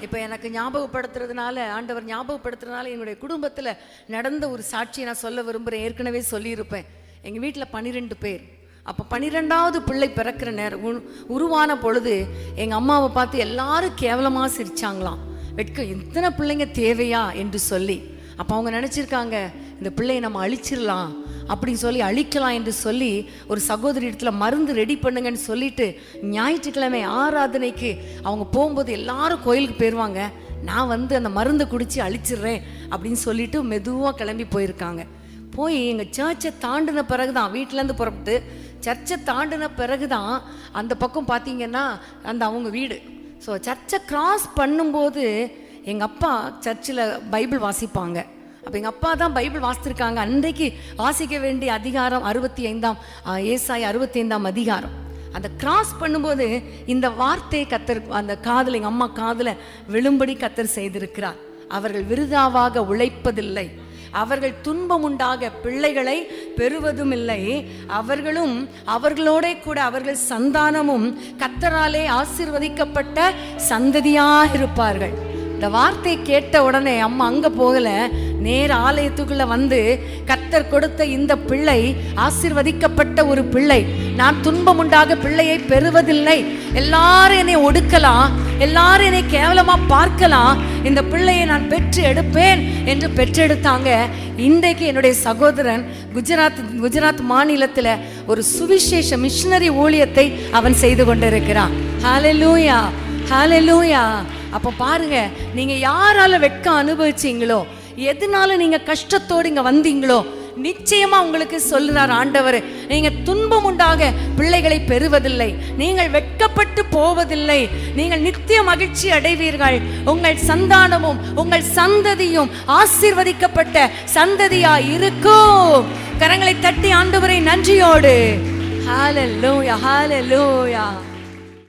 இப்போ எனக்கு ஞாபகப்படுத்துறதுனால ஆண்டவர் ஞாபகப்படுத்துறதுனால என்னுடைய குடும்பத்தில் நடந்த ஒரு சாட்சியை நான் சொல்ல விரும்புகிறேன் ஏற்கனவே சொல்லியிருப்பேன். எங்கள் வீட்டில் பன்னிரெண்டு பேர். அப்போ பன்னிரெண்டாவது பிள்ளை பிறக்கிற நேரம் உ உருவான பொழுது எங்கள் அம்மாவை பார்த்து எல்லாரும் கேவலமாக சிரிச்சாங்களாம். வெட்கம் இத்தனை பிள்ளைங்க தேவையா? என்று சொல்லி. அப்போ அவங்க நினச்சிருக்காங்க இந்த பிள்ளையை நம்ம அழிச்சிடலாம் அப்படின்னு சொல்லி அழிக்கலாம் என்று சொல்லி ஒரு சகோதரி இடத்துல மருந்து ரெடி பண்ணுங்கன்னு சொல்லிட்டு ஞாயிற்றுக்கிழமை ஆராதனைக்கு அவங்க போகும்போது எல்லாரும் கோயிலுக்கு போயிடுவாங்க நான் வந்து அந்த மருந்தை குடித்து அழிச்சிடுறேன் அப்படின்னு சொல்லிட்டு மெதுவாக கிளம்பி போயிருக்காங்க. போய் எங்கள் சர்ச்சை தாண்டின பிறகு தான் வீட்டிலேருந்து புறப்பட்டு சர்ச்சை தாண்டின பிறகு தான் அந்த பக்கம் பார்த்தீங்கன்னா அந்த அவங்க வீடு. ஸோ சர்ச்சை கிராஸ் பண்ணும்போது எங்கள் அப்பா சர்ச்சில் பைபிள் வாசிப்பாங்க. அப்போ எங்கள் அப்பா தான் பைபிள் வாசித்திருக்காங்க அன்றைக்கு வாசிக்க வேண்டிய அதிகாரம் அறுபத்தி ஐந்தாம் ஏசாய் அறுபத்தி ஐந்தாம் அதிகாரம். அந்த கிராஸ் பண்ணும்போது இந்த வார்த்தையை கத்தர் அந்த காதில் எங்கள் அம்மா காதில் விழும்படி கத்தர் செய்திருக்கிறார். அவர்கள் விருதாவாக உழைப்பதில்லை. அவர்கள் துன்பம் உண்டாக பிள்ளைகளை பெறுவதும் இல்லை அவர்களும் அவர்களோட கூட அவர்கள் சந்தானமும் கத்தராலே ஆசிர்வதிக்கப்பட்ட சந்ததியாக இருப்பார்கள் இந்த வார்த்தையை கேட்ட உடனே அம்மா அங்கே போகல. நேர ஆலயத்துக்குள்ள வந்து கத்தர் கொடுத்த இந்த பிள்ளை ஆசிர்வதிக்கப்பட்ட ஒரு பிள்ளை. நான் துன்பம் உண்டாக பிள்ளையை பெறுவதில்லை. எல்லாரும் என்னை ஒடுக்கலாம். எல்லாரும் என்னை கேவலமா பார்க்கலாம். இந்த பிள்ளையை நான் பெற்று எடுப்பேன் என்று பெற்றெடுத்தாங்க. இன்றைக்கு என்னுடைய சகோதரன் குஜராத் குஜராத் மாநிலத்தில் ஒரு சுவிசேஷ மிஷினரி ஊழியத்தை அவன் செய்து கொண்டிருக்கிறான். ஹalleluya ஹalleluya அப்போ பாருங்க நீங்க யாரால வெட்கம் அனுபவிச்சீங்களோ எதனால நீங்க கஷ்டத்தோடு இங்க வந்தீங்களோ? நிச்சயமா உங்களுக்கு சொல்லுறார் ஆண்டவர். நீங்க துன்பம் உண்டாக பிள்ளைகளை பெறுவதில்லை. நீங்கள் வெட்கப்பட்டு போவதில்லை. நீங்கள் நித்திய மகிழ்ச்சி அடைவீர்கள். உங்கள் சந்தானமும் உங்கள் சந்ததியும் ஆசிர்வதிக்கப்பட்ட சந்ததியா இருக்கும் கரங்களை தட்டி ஆண்டவரை நன்றியோடு. ஹalleluya ஹalleluya